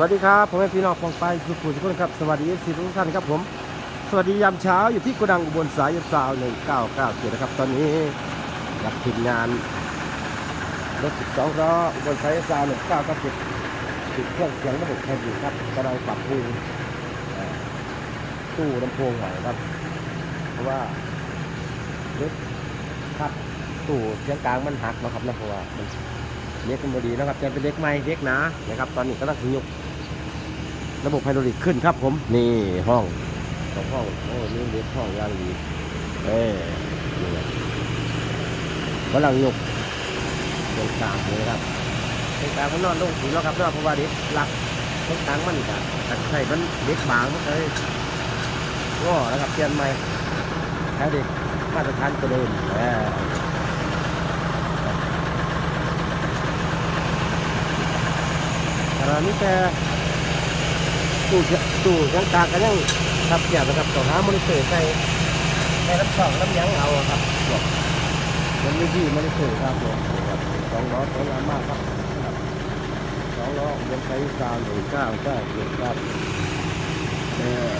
วัสดีครับผมเป็นพี่น้องฟองไปทุกคนทุกคนครับสวัสดีสิทุกท่านครับผมสวัสดียามเช้าอยู่ที่โกดังอุบลสายยสาวหนึ่งเก้าเก้าเจ็ดนะครับ ตอนนี้กับทีมงานรถสิบสองล้ออุบลสายยสาวหนึ่งเก้าเก้าเจ็ดติดเครื่องเสียงระบบแทนอยู่ครับกำลังปรับปรุงตู้ลำโพงใหม่ครับ เพราะว่ารถครับตู้เสียงกลางมันหักนะครับนะเพราะว่าเล็กเป็นบดีนะครับจะเป็นเล็กไม้เล็กนานะครับ ตอนนี้ก็ต้องถึงยก ระบบไฮดรอลิกขึ้นครับผม นี่ห้องสองห้อง โอ้นี่เล็กห้องย่างดีเอ้นี่นะกำลังยกตรงกลางเลยครับตรงกลางมันนอนลงสีแล้วครับเนาะเพราะว่าเด็กหลักตรงกลางมันก็ตัดใส่มันเล็กบางมันเลยก็นะครับเปลี่ยนใหม่ให้เด็กมาตรฐานกว่าเดิมเออขณะนี้แต่ ตู้ตู้ยังตากันยังครับเกี่ยวนะครับต่อหามอนิเตอร์ใส่ใส่น้ำสองรับยั้งเอาครับมันไม่ดีมอนิเตอร์ครับผมสองล้อสองล้อมากครับสองล้อยังใช้ซาวหนึ่งเก้าเก้าเจ็ดครับเออ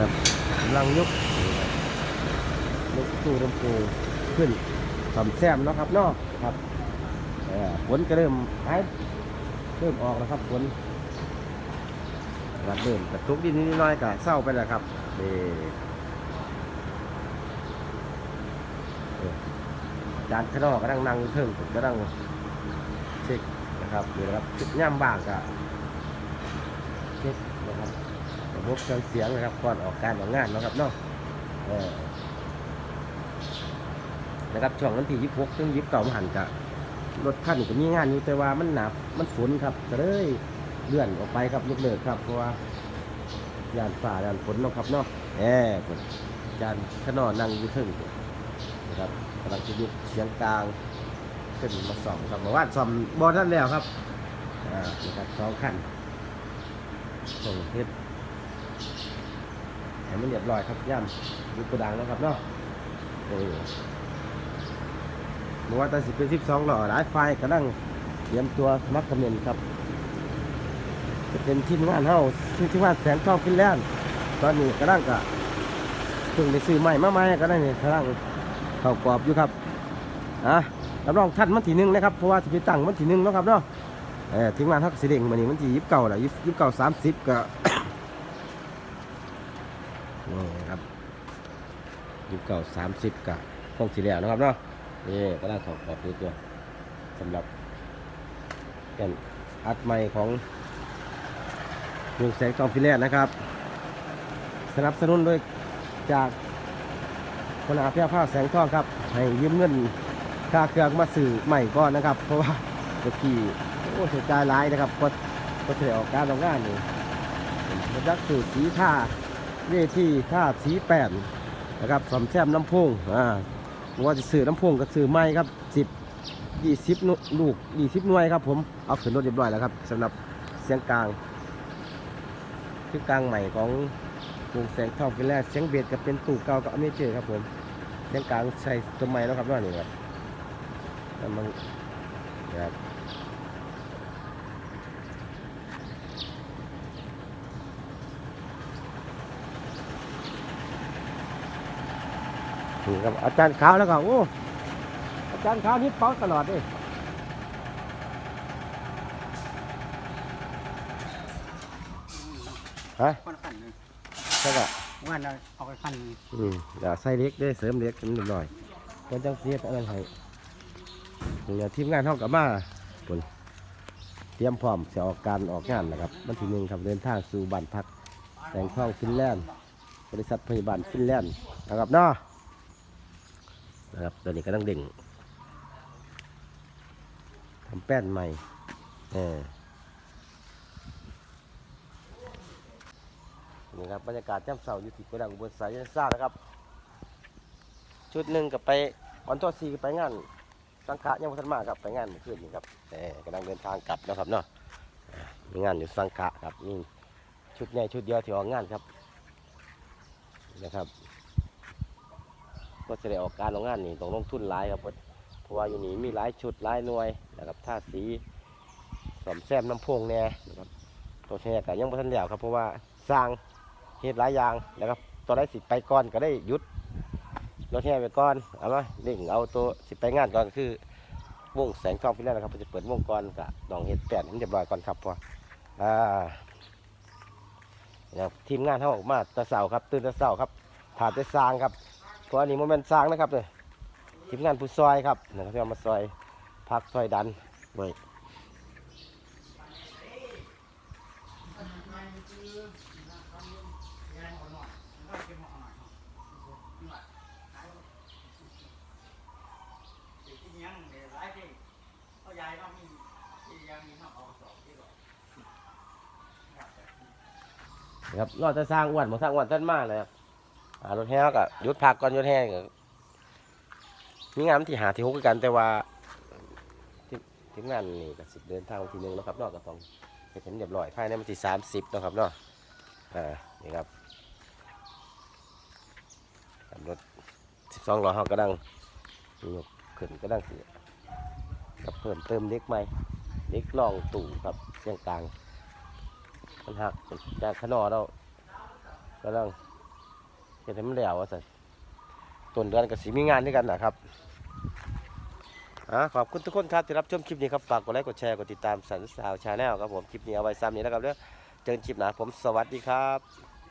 ครับกำลังยกยกตู้ลำโพงขึ้นสำแซมเนาะครับเนาะครับฝนก็เริ่มหายเริ่มออกแล้วครับฝนรับเริ่มกระตุกดินนิดน้อยก็เศร้าไปแล้วครับเอออาจารย์ข้างนอกก็นั่งนั่งเทิงผมก็นั่งเช็คนะครับนี่นะครับย่ำบางก็เช็คนะครับ ระบบเครื่องเสียงนะครับก่อนออกการออกงานนะครับเนาะเออนะครับช่วงวันที่ยี่สิบหกถึงยี่สิบเก้าหันกะรถคันนี้ก็มีงานอยู่แต่ว่ามันหนามันฝนครับก็เลยเลื่อนออกไปครับยกเลิกครับเพราะว่ายานฝ่ายานฝนเนาะครับเนาะแอบฝนยานขนอนนั่งอยู่เทึ่งนะครับกำลังจะยุกเสียงกลางขึ้นมาสองครับเมื่อวานซ่อมบอท่านแล้วครับอ่านะครับสองขั้นส่งเฮ็ดให้ มันเรียบร้อยครับย่ำยุกกระดังแล้วครับเนาะโอ้ยมื่อวานตอสิบเป็นสิบสองหล่อหลายไฟกำลังเตรียมตัวมัครคอมเมนครับ จะเป็นทีมงานเฮาซึ่งทีมงานแสงทองฟินแลนด์ตอนนี้กำลังกะเพิ่งได้ซื้อใหม่มาใหม่ก็ได้นี่กำลังเข้ากรอบอยู่ครับอะรับรองท่านมันทีหนึงนะครับเพราะว่าสิไปตั้งมันทีหนึงนะครับเนาะเออทีมงานทักสิเด้งมันนี่มันทียิบเก่าแหละยิบยิบเก่าสามสิบก็ นี่ครับยี่สิบเก้าสามสิบกะคงสีเหลืองนะครับเนาะนี่ก็ได้ขอบขอบตัวตัวสำหรับแก่นอัดใหม่ของวงแสงทองฟิเลนนะครับ สนับสนุนโดยจากคนอาเพียผ้าแสงทองครับ ให้ยืมเงินค่าเครื่องมาสื่อใหม่ก่อนนะครับ เพราะว่าเมื่อกี้โอ้เสียใจร้ายนะครับก็ก็เสียออกการออกงานนี่มันยักสื่อสีท่า เวทีท่าสีแปดนะครับสอมแซมน้ำพงอ่าว่าจะซื้อน้ำพงก็ซื้อไม้ครับสิบยี่สิบลูกยี่สิบหน่วยครับผมเอาขึ้นรถเรียบร้อยแล้วครับสำหรับเสียงกลางเสียงกลางใหม่ของวงแสงทองฟินแลนด์เสียงเบสก็เป็นตู่เก่ากับอเมเจอร์ครับผมเสียงกลางใส่ตัวใหม่แล้วครับว่านี่ครับแล้วมันครับ นี่ครับอาจารย์ขาวแล้วก็โอ้อาจารย์ขาวนี่เป้าตลอดเลยฮะคนขันหนึ่งใช่ปะว่าเราเอาไปขันหนึ่งอืมเดี๋ยวใส่เล็กได้เสริมเล็กนิดหน่อยคนจังเสียอะไรให้เนี่ยทีมงานเท่ากับมาคนเตรียมพร้อมจะออกการออกงานนะครับวันที่หนึ่งครับเดินทางสู่บ้านพักแสงทองฟินแลนด์บริษัทพยาบาลฟินแลนด์นะครับเนาะ นะครับตอนนี้กำลังเด่งทำแป้นใหม่เออนี่ครับบรรยากาศจ้ำเสาอยู่ที่กระดังบนสายยันซ่านะครับ ชุดหนึ่งกับไปวันตัวสี่ไปงาน สังขะยังพัฒนมาครับไปงานเมื่อคืนนี้ครับแต่กำลังเดินทางกลับนะครับเนาะมีงานอยู่สังกะครับนี่ชุดใหญ่ชุดเดียวที่ออกงานครับนะครับ ก็จะได้ออกการออกงานนี่ต้องลงทุนหลายครับเพราะว่าอยู่นี่มีหลายชุดหลายหน่วยนะครับท่าสีสอมแซมน้ำพงแน่นะครับตัวแทนก็ยังไม่ทันแล้วครับ เพราะว่าสร้างเหตุหลายอย่างนะครับตัวได้สิไปก่อนก็ได้หยุดรถแห่ไปก่อนเอามาเร่งเอาตัวสิไปงานก่อนคือวงแสงทองฟิลแลนด์นะครับจะเปิดวงก่อนก็ต้องเฮ็ดแปดให้มันเรียบร้อยก่อนครับพออ่านะทีมงานเขาออกมาตะเสาครับตื่นตะเสาครับถ่ายต่สร้างครับ เพราะอันนี้โมเมนสร้างนะครับเลยทีมงานผู้ซอยครับนะครับที่เอามาซอยพักซอยดันไว้นะครับรอดจะสร้างอ้วนมาสร้างอ้วนท่านมากเลยครับ รถแห่ก็หยุดพักก่อนหยุดแห่ก็มีงานที่หาที่หกกันแต่ว่าทีมงานนี่ก็สิเดินทางทีนึงแล้วครับนอกก็ต้องเฮ็ดให้เรียบร้อยภายในวันที่สามสิบนะครับเนาะอ่านี่ครับรถสิบสองล้อเขากำลังยกขึ้นกำลังเสิกับเพิ่มเติมเล็กใหม่เล็กลองตู่ครับเสียงกลางมันหักจากขนอเรากำลัง ห็นให้มันแล้วว่าสัต้นเดือนกับสีมีงานด้วยกันนะครับอขอบคุณทุกคนครับที่รับชมคลิปนี้ครับ ฝากกดไลค์กดแชร์กดติดตามสันสาวชาแนลครับผม คลิปนี้เอาไว้ซ้ำนี้แล้วครับเด้อเจอกันคลิปหน้าผมสวัสดีครับ